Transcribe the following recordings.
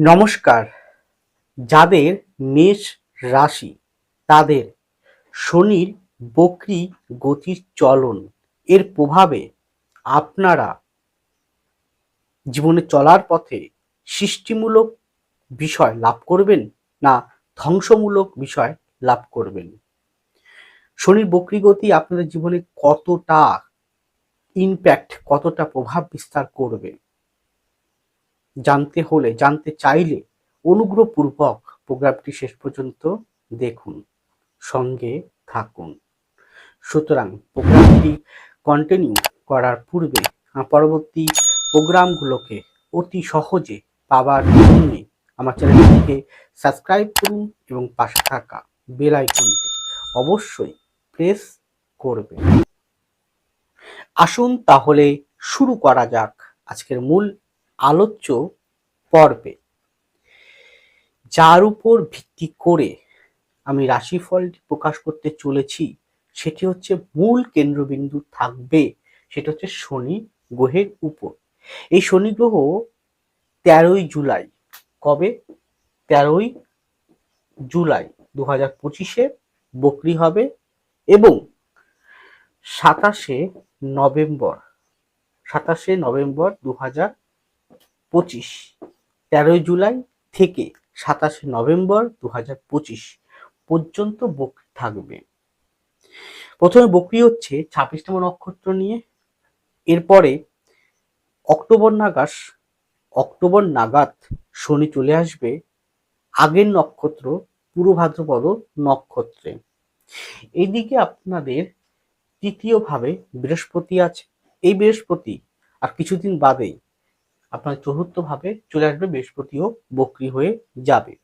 নমস্কার। যাদের মেষ রাশি, তাদের শনির বক্রি গতির চলন, এর প্রভাবে আপনারা জীবনে চলার পথে সৃষ্টিমূলক বিষয় লাভ করবেন না ধ্বংসমূলক বিষয় লাভ করবেন। শনির বক্রি গতি আপনাদের জীবনে কতটা ইমপ্যাক্ট কতটা প্রভাব বিস্তার করবে? জানতে হলে, জানতে চাইলে অনুগ্রহপূর্বক প্রোগ্রামটি শেষ পর্যন্ত দেখুন, সঙ্গে থাকুন। সুতরাং প্রোগ্রামটি কন্টিনিউ করার পূর্বে পরবর্তী প্রোগ্রামগুলোকে অতি সহজে পাওয়ার জন্য আমার চ্যানেলটিকে সাবস্ক্রাইব করুন এবং পাশে থাকা বেল আইকনটি অবশ্যই প্রেস করবেন। আসুন তাহলে শুরু করা যাক আজকের মূল আলোচ্য পর্বে। যার উপর ভিত্তি করে আমি রাশিফলটি প্রকাশ করতে চলেছি, সেটি হচ্ছে মূল কেন্দ্রবিন্দু থাকবে, সেটা হচ্ছে শনি গ্রহের উপর। এই শনি গ্রহ তেরোই জুলাই, কবে? তেরোই জুলাই দু হাজার পঁচিশে বকরি হবে এবং সাতাশে নভেম্বর সাতাশে নভেম্বর দু হাজার পঁচিশ। তেরোই জুলাই থেকে সাতাশে নভেম্বর দু পঁচিশ পর্যন্ত বকরি থাকবে। প্রথমে বকরি হচ্ছে ছাব্বিশতম নক্ষত্র নিয়ে। এরপরে অক্টোবর নাগাস, অক্টোবর নাগাদ শনি চলে আসবে। আগের নক্ষত্র পূর্ব ভাদ্রপদ নক্ষত্রে। এইদিকে আপনাদের তৃতীয়ভাবে বৃহস্পতি আছে। এই বৃহস্পতি আর কিছুদিন বাদেই আপনার চতুর্থ ভাবে চলে আসবে বৃহস্পতিও বক্রি হয়ে যাবে।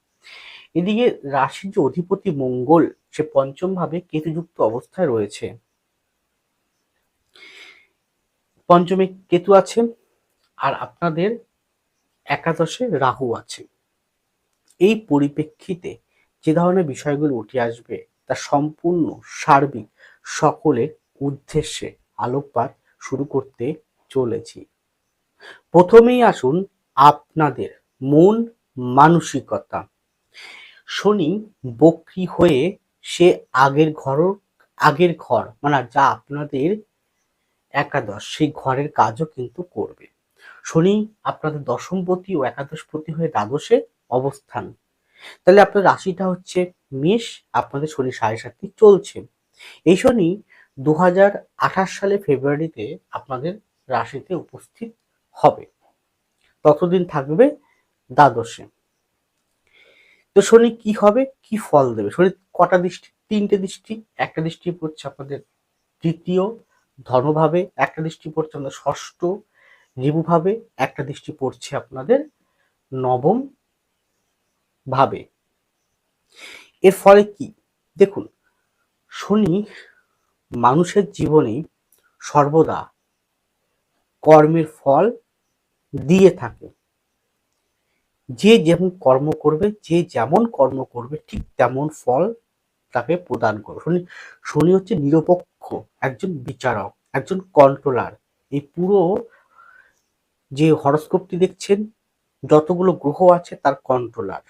এদিকে রাশির যে অধিপতি মঙ্গল, সে পঞ্চম ভাবে কেতুযুক্ত অবস্থায় রয়েছে। পঞ্চমে কেতু আছে আর আপনাদের একাদশে রাহু আছে। এই পরিপ্রেক্ষিতে যে ধরনের বিষয়গুলো উঠে আসবে, তা সম্পূর্ণ সার্বিক সকলের উদ্দেশ্যে আলোকপাত শুরু করতে চলেছি। প্রথমেই আসুন আপনাদের মন মানসিকতা। শনি বক্রি হয়ে সে আগের ঘর আগের ঘর মানে যা আপনাদের একাদশ, সেই ঘরের কাজও কিন্তু করবে। শনি আপনাদের দশমপতি ও একাদশপতি হয়ে দ্বাদশে অবস্থান। তাহলে আপনার রাশিটা হচ্ছে মেষ, আপনাদের শনি সাড়ে সাতটি চলছে। এই শনি দু হাজার আঠাশ সালে ফেব্রুয়ারিতে আপনাদের রাশিতে উপস্থিত হবে। ততদিন থাকবে দ্বাদশে। তো শনি কি হবে? কি ফল দেবে? শনি কটা দৃষ্টি? তিনটে দৃষ্টি, একটা দৃষ্টি পড়ছে আপনাদের তৃতীয় ধর্মভাবে, একটা দৃষ্টি পড়ছে আপনাদের ষষ্ঠ রিবুভাবে একটা দৃষ্টি পড়ছে আপনাদের নবম ভাবে এর ফলে কি? দেখুন, শনি মানুষের জীবনে সর্বদা কর্মের ফল দিয়ে থাকে। যে যেমন কর্ম করবে, যে যেমন কর্ম করবে, ঠিক তেমন ফল তাকে প্রদান করবে। শনি শনি হচ্ছে নিরপেক্ষ, একজন বিচারক, একজন কন্ট্রোলার এই পুরো যে হরস্কোপটি দেখছেন, যতগুলো গ্রহ আছে তার কন্ট্রোলার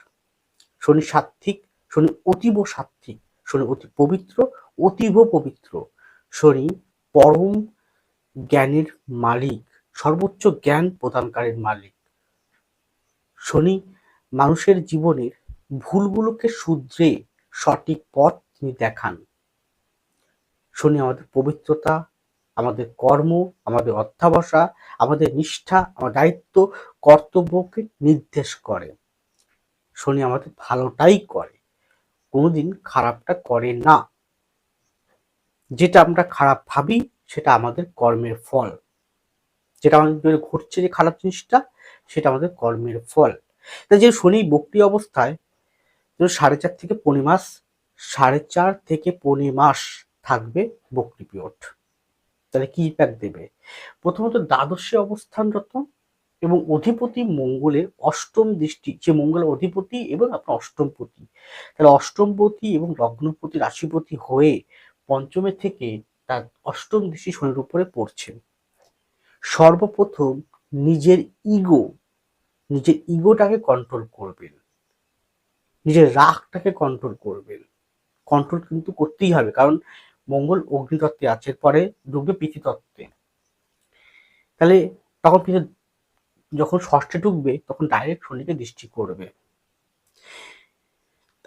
শনি সাত্ত্বিক, শনি অতীব সাত্ত্বিক, শনি অতি পবিত্র, অতীব পবিত্র। শনি পরম জ্ঞানের মালিক। সর্বোচ্চ জ্ঞান প্রদানকারীর মালিক। শনি, মানুষের জীবনের ভুলগুলোকে শুধরে সঠিক পথ তিনি দেখান। শনি আমাদের পবিত্রতা, আমাদের কর্ম, আমাদের অধ্যাবসা, আমাদের নিষ্ঠা আমার দায়িত্ব, কর্তব্যকে নির্দেশ করে। শনি আমাদের ভালোটাই করে, কোনোদিন খারাপটা করে না। যেটা আমরা খারাপ ভাবি, সেটা আমাদের কর্মের ফল। যেটা আমাদের ঘটছে যে খারাপ জিনিসটা, সেটা আমাদের কর্মের ফল। তাই যে শনি বক্রি অবস্থায় সাড়ে চার থেকে পনেরো মাস, সাড়ে চার থেকে পনেরো মাস থাকবে বক্রি পিরিয়ড। তাহলে কি ইম্প্যাক্ট দেবে? প্রথমত দ্বাদশে অবস্থানরত এবং অধিপতি মঙ্গলের অষ্টম দৃষ্টি, যে মঙ্গলের অধিপতি এবং আপনার অষ্টমপতি তাহলে অষ্টমপতি এবং লগ্নপতি রাশিপতি হয়ে পঞ্চমে থেকে তার অষ্টম দৃষ্টি শনির উপরে পড়ছে সর্বপ্রথম নিজের ইগো নিজের ইগোটাকে কন্ট্রোল করবেন। নিজের রাগটাকে কন্ট্রোল করবেন। কন্ট্রোল কিন্তু করতেই হবে, কারণ মঙ্গল অগ্নিতত্ত্বে আছে পরে ঢুকবে পৃথিতত্ত্বে তাহলে তখন পিতৃ যখন ষষ্ঠে ঢুকবে, তখন ডাইরেক্ট শনিকে দৃষ্টি করবে।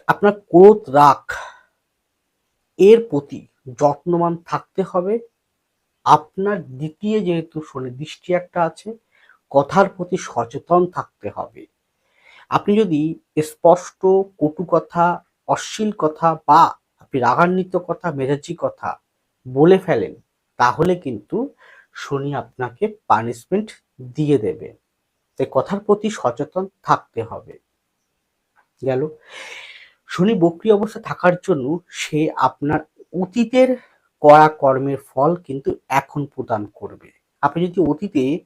আপনার ক্রোধ, রাগ, এর প্রতি যত্নবান থাকতে হবে আপনার দ্বিতীয় যেহেতু শনি দৃষ্টি একটা আছে, কথার প্রতি সচেতন থাকতে হবে। আপনি যদি স্পষ্ট, কটু কথা, অশ্লীল কথা বা আপনি রাগান্বিত কথা, মেজাজি কথা বলে ফেলেন, তাহলে কিন্তু শনি আপনাকে পানিশমেন্ট দিয়ে দেবে। তাই কথার প্রতি সচেতন থাকতে হবে। গেল। শনি বক্রি অবস্থা থাকার জন্য সে আপনার অতীতের করা কর্মের ফল কিন্তু এখন প্রদান করবে। আপনি যদি অতীতে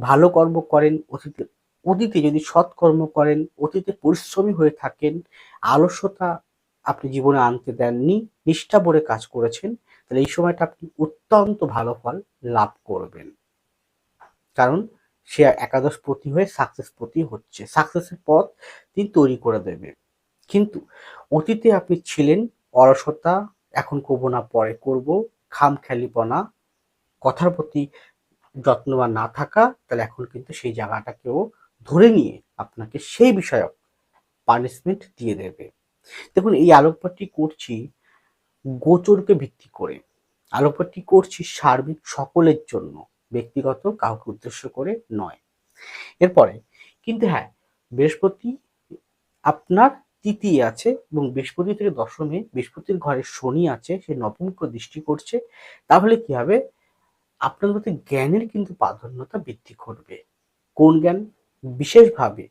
ভালো কর্ম করেন, অতীতে অতীতে যদি সৎকর্ম করেন, অতীতে পরিশ্রমী হয়ে থাকেন, আলস্যতা আপনি জীবনে আনতে দেননি, নিষ্ঠা ভরে কাজ করেছেন, তাহলে এই সময়টা আপনি অত্যন্ত ভালো ফল লাভ করবেন। কারণ সে একাদশ প্রতি হয়ে সাকসেস প্রতি হচ্ছে। সাকসেসের পথ তিনি তৈরি করে দেবে। কিন্তু অতীতে আপনি ছিলেন অলসতা এখন করব না, পরে করব। খাম খেলিপনা কথার প্রতি যত্নবান না থাকা, তাহলে এখন কিন্তু সেই জায়গাটাকেও ধরে নিয়ে আপনাকে সেই বিষয়ক পানিশমেন্ট দিয়ে দেবে। দেখুন, এই আলোকপাতটি করছি গোচরকে ভিত্তি করে। আলোকপাতটি করছি সার্বিক সকলের জন্য, ব্যক্তিগত, কাউকে উদ্দেশ্য করে নয়। এরপরে, কিন্তু হ্যাঁ বৃহস্পতি আপনার তৃতীয় আছে এবং বৃহস্পতি থেকে দশমে, বৃহস্পতির ঘরে শনি আছে, সে নবমুখ দৃষ্টি করছে, তাহলে কি হবে? আপনার মধ্যে জ্ঞানের কিন্তু প্রাধান্যতা বৃদ্ধি করবে। কোন জ্ঞান? বিশেষভাবে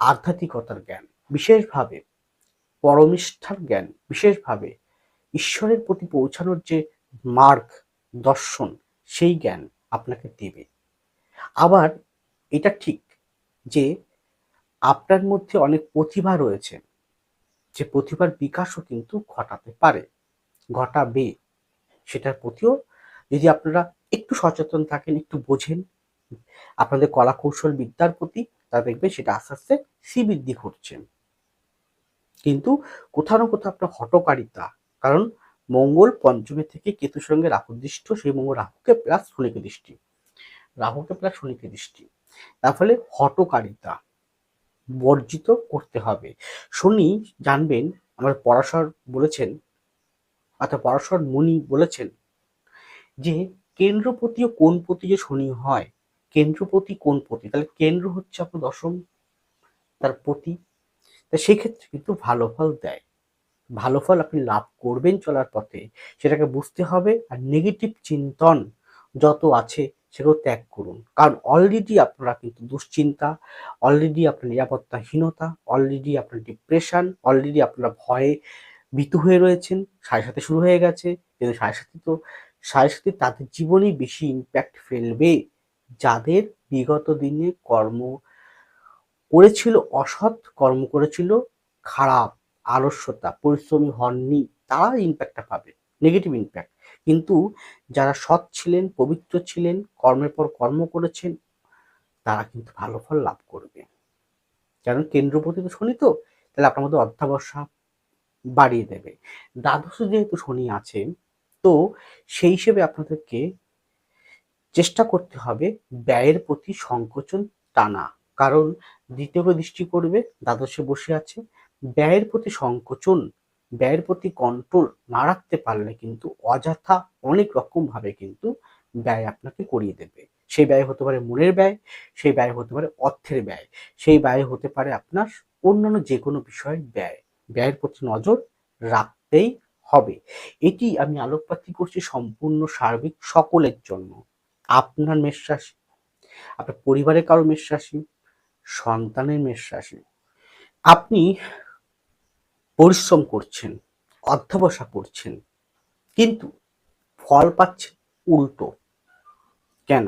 আধ্যাত্মিকতার জ্ঞান, বিশেষভাবে পরমিষ্ঠার জ্ঞান, বিশেষভাবে ঈশ্বরের প্রতি পৌঁছানোর যে মার্গ, দর্শন, সেই জ্ঞান আপনাকে দেবে। আবার এটা ঠিক যে আপনার মধ্যে অনেক প্রতিভা রয়েছে। যে প্রতিভার বিকাশও কিন্তু ঘটাতে পারে, ঘটাবে। সেটার প্রতিও যদি আপনারা একটু সচেতন থাকেন, একটু বোঝেন, আপনাদের কলা কৌশল বিদ্যার প্রতি, তা দেখবে সেটা আস্তে আস্তে শ্রীবৃদ্ধি ঘটছে। কিন্তু কোথাও না কোথাও আপনার হটকারিতা কারণ মঙ্গল পঞ্চমী থেকে কেতুর সঙ্গে রাহুদৃষ্ট সেই মঙ্গল রাহুকে প্লাস শনিকে দৃষ্টি। রাহুকে প্লাস শনিকে দৃষ্টি। তার ফলে হটকারিতা বর্জিত করতে হবে। শনি জানবেন আমার পরাশর বলেছেন, অর্থাৎ পরাশর মুনি বলেছেন যে কেন্দ্রপতি ও কোনপতি যে শনি হয়? কেন্দ্রপতি কোন পতি? তাহলে কেন্দ্র হচ্ছে আপনার দশম, তার পতি। তা সেক্ষেত্রে কিন্তু ভালো ফল দেয়। ভালো ফল আপনি লাভ করবেন চলার পথে। সেটাকে বুঝতে হবে আর নেগেটিভ চিন্তন যত আছে সেগুলো ত্যাগ করুন। কারণ অলরেডি আপনারা কিন্তু দুশ্চিন্তা অলরেডি আপনার নিরাপত্তাহীনতা অলরেডি আপনার ডিপ্রেশন অলরেডি আপনারা ভয়ে ভীতু হয়ে রয়েছেন, সাড়ে সাথে শুরু হয়ে গেছে, কিন্তু সাড়ে সাথে তো, সাড়ে সাথে তাদের জীবনেই বেশি ইম্প্যাক্ট ফেলবে। যাদের বিগত দিনে কর্ম করেছিল অসৎ, কর্ম করেছিল খারাপ, আলস্যতা, পরিশ্রমী হননি তারা ইম্প্যাক্টটা পাবে নেগেটিভ ইম্প্যাক্ট কিন্তু যারা সৎ ছিলেন, পবিত্র ছিলেন, কর্মের পর কর্ম করেছেন, তারা কিন্তু ভালো ফল লাভ করবে। কারণ কেন্দ্রপতি তো শনি তো, তাহলে আপনার মধ্যে অধ্যাবসা বাড়িয়ে দেবে। দ্বাদশ যেহেতু শনি আছে তো সেই হিসেবে আপনাদেরকে চেষ্টা করতে হবে ব্যয়ের প্রতি সংকোচন টানা। কারণ দ্বিতীয় দৃষ্টি করবে, দ্বাদশে বসে আছে, ব্যয়ের প্রতি সংকোচন ব্যয়ের প্রতি কন্ট্রোল না রাখতে পারলে কিন্তু অযথা অনেক রকম ভাবে কিন্তু ব্যয় আপনাকে করিয়ে দেবে। সেই ব্যয় হতে পারে মনের ব্যয়, সেই ব্যয় হতে পারে অর্থের ব্যয়, সেই ব্যয় হতে পারে আপনার অন্যান্য যে কোনো বিষয়ের ব্যয়। ব্যয়ের প্রতি নজর রাখতেই হবে। এটি আমি আলোকপাতি করছি সম্পূর্ণ সার্বিক সকলের জন্য। আপনার মেষ রাশি আপনার পরিবারের কারও মেষ রাশি সন্তানের মেষ রাশি আপনি পরিশ্রম করছেন, অধ্যবসা করছেন, কিন্তু ফল পাচ্ছেন উল্টো। কেন?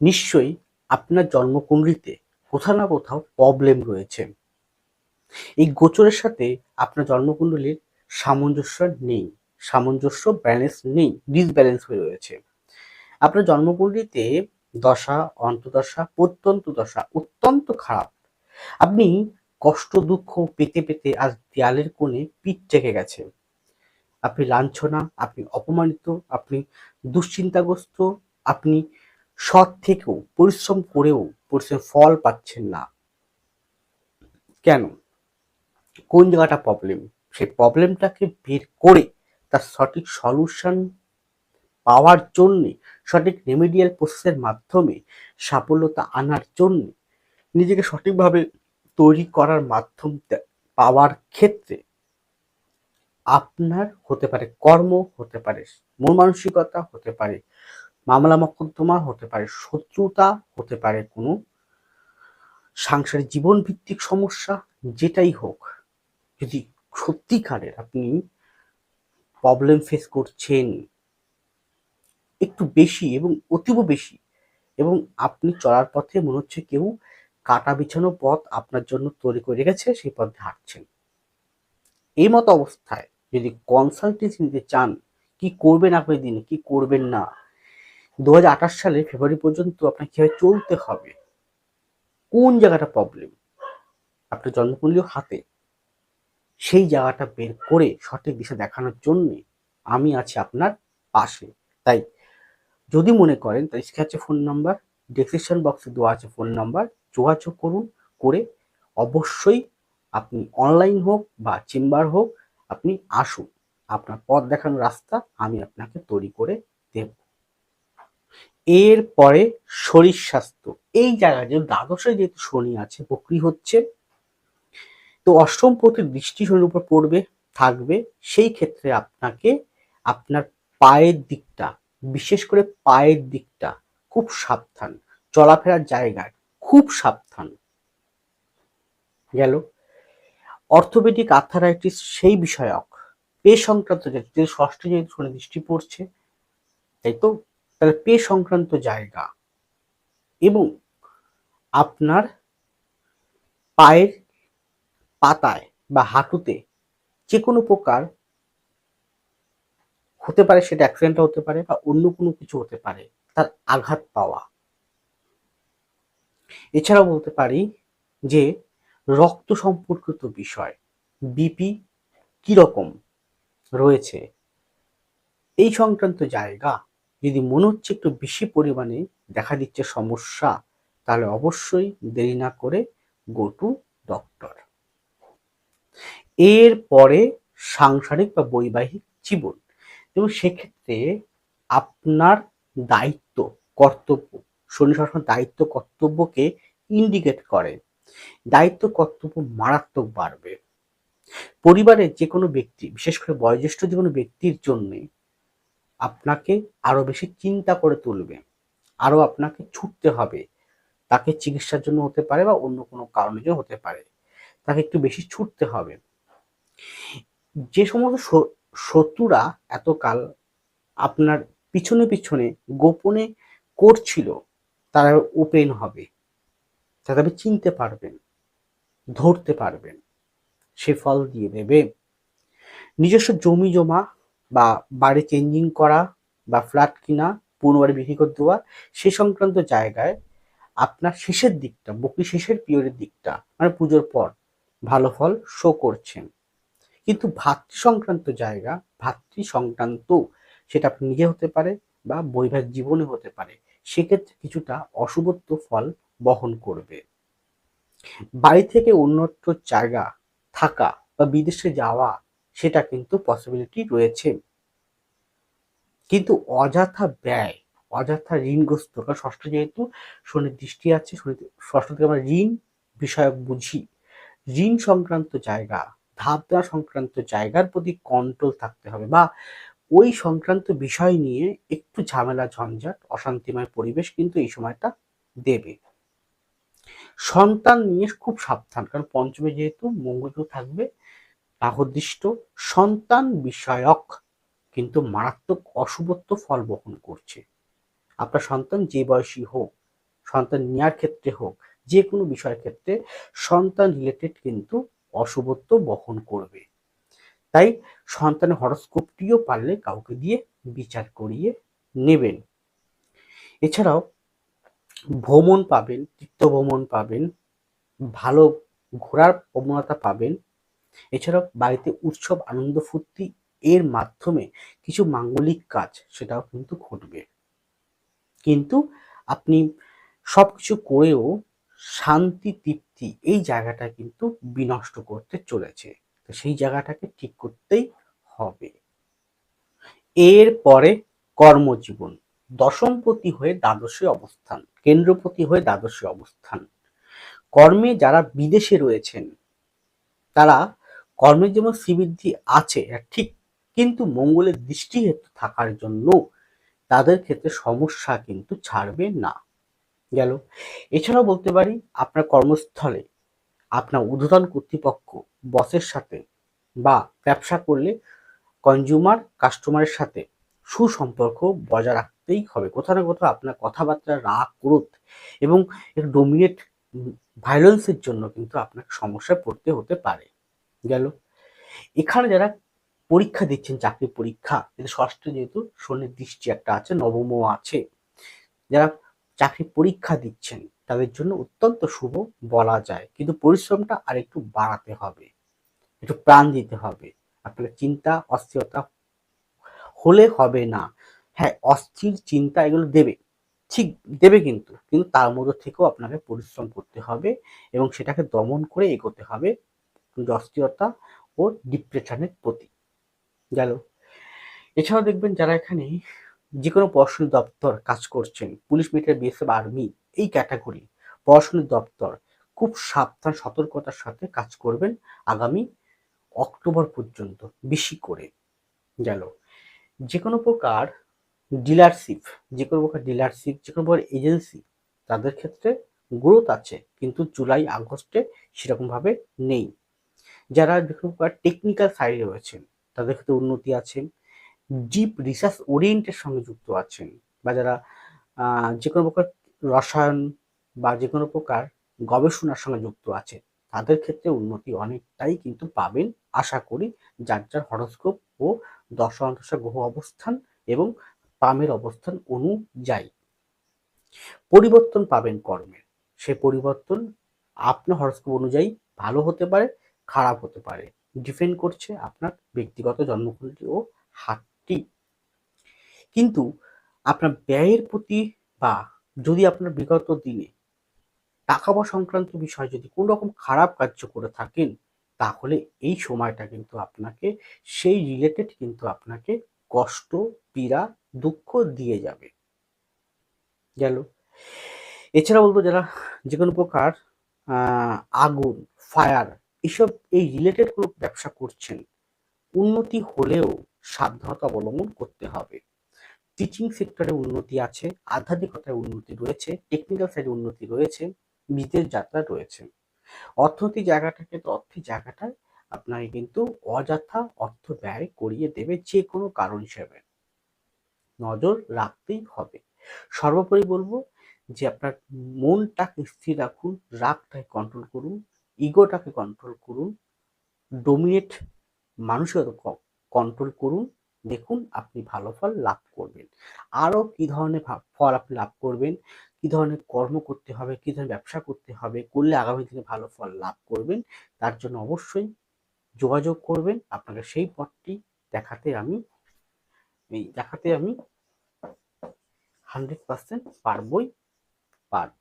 নিশ্চয়ই আপনার জন্মকুণ্ডলিতে কোথাও না কোথাও প্রবলেম রয়েছে। এই গোচরের সাথে আপনার জন্মকুণ্ডলীর সামঞ্জস্য নেই, সামঞ্জস্য ব্যালেন্স নেই ডিসব্যালেন্স হয়ে রয়েছে। আপনার জন্মকুণ্ডলিতে দশা, অন্তদশা, প্রত্যন্ত দশা অত্যন্ত খারাপ। আপনি কষ্ট দুঃখ পেতে পেতে আজ দেয়ালের কোণে পিঠ টেকে গেছে। আপনি লাঞ্ছনা, আপনি অপমানিত, আপনি দুশ্চিন্তাগ্রস্ত, আপনি সৎ থেকেও পরিশ্রম করেও পরিশ্রম ফল পাচ্ছেন না। কেন? কোন জায়গাটা প্রবলেম সেই প্রবলেমটাকে বের করে তার সঠিক সলিউশন পাওয়ার জন্যে, সঠিক রেমেডিয়াল প্রসেসের মাধ্যমে সাফল্যতা আনার জন্য নিজেকে সঠিকভাবে তৈরি করার মাধ্যম পাওয়ার ক্ষেত্রে আপনার হতে পারে কর্ম, হতে পারে মন মানসিকতা, হতে পারে মামলা মকদ্দমা, হতে পারে শত্রুতা, হতে পারে কোনো সাংসারিক জীবন ভিত্তিক সমস্যা, যেটাই হোক। যদি সত্যিকারের আপনি প্রবলেম ফেস করছেন একটু বেশি এবং অতীব বেশি এবং আপনি চলার পথে মনে হচ্ছে কেউ কাটা বিছানো পথ আপনার জন্য তৈরি করে গেছে সেই পথে হাঁটছেন। এই মতো অবস্থায় যদি কনসালটেন্সি নিতে চান, কি করবেন আপনি দিনে, কি করবেন না? দু হাজার আঠাশ সালে ফেব্রুয়ারি পর্যন্ত আপনাকে কীভাবে চলতে হবে? কোন জায়গাটা প্রবলেম আপনার জন্মকুণ্ডলীয় হাতে। সেই জায়গাটা বের করে সঠিক দিশা দেখানোর জন্যে আমি আছি আপনার পাশে। তাই যদি মনে করেন তাই স্ক্যাচে ফোন নাম্বার ডিসক্রিপশন বক্সে দেওয়া আছে ফোন নাম্বার যোগাযোগ করুন করে অবশ্যই আপনি অনলাইন হোক বা চেম্বার হোক, আপনি আসুন। আপনার পথ দেখানোর রাস্তা আমি আপনাকে তৈরি করে দেব। এরপরে শরীর স্বাস্থ্য। এই জায়গায় যে দ্বাদশে যেহেতু শনি আছে, বক্রি হচ্ছে, তো অষ্টম প্রতি দৃষ্টি শনির উপর পড়বে, থাকবে, সেই ক্ষেত্রে আপনাকে আপনার পায়ের দিকটা, বিশেষ করে পায়ের দিকটা খুব সাবধান। চলাফেরার জায়গায় সাবধান। গেল। অর্থোপেডিক আর্থারাইটিস সেই বিষয়ক। পে সংক্রান্ত যে ষষ্ঠ যেহেতু শনি দৃষ্টি পড়ছে, তাই তো? তাহলে পে সংক্রান্ত জায়গা এবং আপনার পায়ের পাতায় বা হাঁটুতে যে কোনো প্রকার হতে পারে, সেটা অ্যাক্সিডেন্ট হতে পারে বা অন্য কোনো কিছু হতে পারে, তার আঘাত পাওয়া। এছাড়াও বলতে পারি যে রক্ত সম্পর্কিত বিষয় বিপি কীরকম রয়েছে? এই সংক্রান্ত জায়গা যদি মনে হচ্ছে একটু বেশি পরিমাণে দেখা দিচ্ছে সমস্যা, তাহলে অবশ্যই দেরি না করে গো টু ডক্টর এর পরে সাংসারিক বা বৈবাহিক জীবন। এবং সেক্ষেত্রে আপনার দায়িত্ব, কর্তব্য শনি সবসময় দায়িত্ব কর্তব্যকে ইন্ডিকেট করে। দায়িত্ব কর্তব্য মারাত্মক বাড়বে। পরিবারের যে কোনো ব্যক্তি, বিশেষ করে বয়োজ্যেষ্ঠ যে কোনো ব্যক্তির জন্য আপনাকে আরও বেশি চিন্তা করে তুলবে, আরও আপনাকে ছুটতে হবে। তাকে চিকিৎসার জন্য হতে পারে বা অন্য কোনো কারণের জন্য হতে পারে। তাকে একটু বেশি ছুটতে হবে। যে সমস্ত শত্রুরা এতকাল আপনার পিছনে পিছনে গোপনে করছিল তারা ওপেন হবে। তাতে আপনি চিনতে পারবেন, ধরতে পারবেন, সে ফল দিয়ে দেবে। নিজস্ব জমি জমা বা বাড়ি চেঞ্জিং করা বা ফ্ল্যাট কিনা পুনরায় বিক্রি করে দেওয়া, সে সংক্রান্ত জায়গায় আপনার শেষের দিকটা, বকরি শেষের পিরিয়ডের দিকটা মানে পুজোর পর ভালো ফল শো করছেন। কিন্তু ভাতৃ সংক্রান্ত জায়গা, ভাতৃ সংক্রান্ত, সেটা আপনি নিজে হতে পারে বা বৈবাহিক জীবনে হতে পারে। সেক্ষেত্রে কিছুটা অশুভত্ব ফল বহন করবে। বাড়ি থেকে অন্যত্র জায়গা থাকা বা বিদেশে যাওয়া, সেটা কিন্তু পসিবিলিটি রয়েছে। কিন্তু অযথা ব্যয়, অযথা ঋণগ্রস্ত কারণ ষষ্ঠ যেহেতু শনির দৃষ্টি আছে ষষ্ঠ থেকে আমরা ঋণ বিষয়ক বুঝি। ঋণ সংক্রান্ত জায়গা, ধাপ দেওয়া সংক্রান্ত জায়গার প্রতি কন্ট্রোল থাকতে হবে বা ওই সংক্রান্ত বিষয় নিয়ে একটু ঝামেলা, ঝঞ্ঝাট, অশান্তিময় পরিবেশ কিন্তু এই সময়টা দেবে। সন্তান নিয়ে খুব সাবধান, কারণ পঞ্চমে যেহেতু মঙ্গল থাকবে, রাহদৃষ্ট সন্তান বিষয়ক কিন্তু মারাত্মক অশুভত্ব ফল বহন করছে। আপনার সন্তান যে বয়সী হোক, সন্তান নেওয়ার ক্ষেত্রে হোক, যে কোনো বিষয়ের ক্ষেত্রে সন্তান রিলেটেড কিন্তু অশুভত্ব বহন করবে। তাই সন্তানের হরস্কোপটিও পারলে কাউকে দিয়ে বিচার করিয়ে নেবেন। এছাড়াও ভ্রমণ পাবেন তীর্থ ভ্রমণ পাবেন, ভালো ঘোরার প্রবণতা পাবেন। এছাড়াও বাড়িতে উৎসব, আনন্দ, ফুর্তি এর মাধ্যমে কিছু মাঙ্গলিক কাজ সেটাও কিন্তু ঘটবে। কিন্তু আপনি সব কিছু করেও শান্তি, তৃপ্তি এই জায়গাটা কিন্তু বিনষ্ট করতে চলেছে। সেই জায়গাটাকে ঠিক করতেই হবে। এরপরে কর্মজীবন। দশমপতি হয়ে দ্বাদশে অবস্থান, কেন্দ্রপতি হয়ে দ্বাদশে অবস্থান। কর্মে যারা বিদেশে রয়েছেন, তারা কর্মের যেমন শ্রীবৃদ্ধি আছে ঠিক কিন্তু মঙ্গলের দৃষ্টি হেতু থাকার জন্য তাদের ক্ষেত্রে সমস্যা কিন্তু ছাড়বে না। গেল। এছাড়াও বলতে পারি, আপনার কর্মস্থলে, আপনার ঊর্ধ্বতন কর্তৃপক্ষ বসের সাথে বা ব্যবসা করলে কনজিউমার কাস্টমারের সাথে সুসম্পর্ক বজায় রাখতেই হবে। কোথাও না কোথাও আপনার কথাবার্তা, রাগ, ক্রোধ এবং এর ডোমিনেট ভায়োলেন্সের জন্য কিন্তু আপনাকে সমস্যায় পড়তে হতে পারে। গেল। এখানে যারা পরীক্ষা দিচ্ছেন, চাকরি পরীক্ষা ষষ্ঠ যেহেতু শনির দৃষ্টি একটা আছে, নবমও আছে, যারা চাকরি পরীক্ষা দিচ্ছেন তাদের জন্য অত্যন্ত শুভ বলা যায়। কিন্তু পরিশ্রমটা আর একটু বাড়াতে হবে। একটু প্রাণ দিতে হবে। আপনার চিন্তা, অস্থিরতা হলে হবে না। হ্যাঁ অস্থির চিন্তা এগুলো দেবে। ঠিক দেবে কিন্তু। কিন্তু তার মধ্যে থেকেও আপনাকে পরিশ্রম করতে হবে এবং সেটাকে দমন করে এগোতে হবে অস্থিরতা ও ডিপ্রেশনের প্রতি। গেল। এছাড়াও দেখবেন যারা এখানে যে কোনো প্রশাসনিক দপ্তর কাজ করছেন, পুলিশ, মিলিটারি বিএসএফ আর্মি এই ক্যাটাগরি প্রশাসনিক দপ্তর খুব সাবধান, সতর্কতার সাথে কাজ করবেন আগামী অক্টোবর পর্যন্ত, বেশি করে। গেল। যে কোনো প্রকার ডিলারশিপ যে কোনো প্রকার ডিলারশিপ যে কোনো প্রকার এজেন্সি তাদের ক্ষেত্রে গ্রোথ আছে, কিন্তু জুলাই, আগস্টে সেরকমভাবে নেই। যারা যে কোনো প্রকার টেকনিক্যাল সাইডে রয়েছেন, তাদের ক্ষেত্রে উন্নতি আছে ডিপ রিসার্চ ওরিয়েন্টের সঙ্গে যুক্ত আছেন, বা যারা যে কোনো প্রকার রসায়ন বা যে কোনো প্রকার গবেষণার সঙ্গে যুক্ত আছে, তাদের ক্ষেত্রে উন্নতি অনেকটাই কিন্তু পাবেন। আশা করি যার যার হরস্কোপ ও দশান্তশা গ্রহ অবস্থান এবং পামের অবস্থান অনুযায়ী পরিবর্তন পাবেন কর্মের। সে পরিবর্তন আপনার হরস্কোপ অনুযায়ী ভালো হতে পারে, খারাপ হতে পারে। ডিপেন্ড করছে আপনার ব্যক্তিগত জন্মকুণ্ডলী ও হাতটি। কিন্তু আপনার ব্যয়ের প্রতি বা যদি আপনার বিগত দিনে টাকা বা সংক্রান্ত বিষয় যদি কোনো রকম খারাপ কার্য করে থাকেন, তাহলে এই সময়টা কিন্তু আপনাকে সেই রিলেটেড কিন্তু আপনাকে কষ্ট, পীড়া, দুঃখ দিয়ে যাবে। গেল। এছাড়া বলব যারা যে কোনো প্রকার আগুন ফায়ার এসব এই রিলেটেড কোনো ব্যবসা করছেন, উন্নতি হলেও সাবধানতা অবলম্বন করতে হবে। টিচিং সেক্টরে উন্নতি আছে, আধ্যাত্মিকতায় উন্নতি রয়েছে টেকনিক্যাল সাইডে উন্নতি রয়েছে, বিদেশ যাত্রা রয়েছে। অর্থনীতি জায়গাটাকে তো অর্থের জায়গাটায় আপনাকে কিন্তু অযথা অর্থ ব্যয় করিয়ে দেবে যে কোনো কারণ হিসেবে। নজর রাখতেই হবে। সর্বোপরি বলব যে আপনার মনটাকে স্থির রাখুন, রাগটাকে কন্ট্রোল করুন ইগোটাকে কন্ট্রোল করুন ডোমিনেট মানুষের কন্ট্রোল করুন দেখুন আপনি ভালো ফল লাভ করবেন। আরও কী ধরনের ফল আপনি লাভ করবেন? কী ধরনের কর্ম করতে হবে? কী ধরনের ব্যবসা করতে হবে? করলে আগামী দিনে ভালো ফল লাভ করবেন? তার জন্য অবশ্যই যোগাযোগ করবেন। আপনাকে সেই পথটি দেখাতে আমি, এই দেখাতে আমি হান্ড্রেড পার্সেন্ট পারবই পারব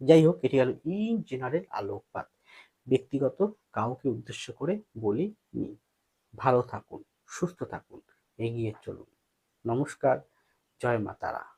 যাই হোক, এটি হলো ইন জেনারেল আলোকপাত। ব্যক্তিগত, কাউকে উদ্দেশ্য করে বলি নি। ভালো থাকুন, সুস্থ থাকুন। এগিয়ে চলুন। নমস্কার জয় মা তারা।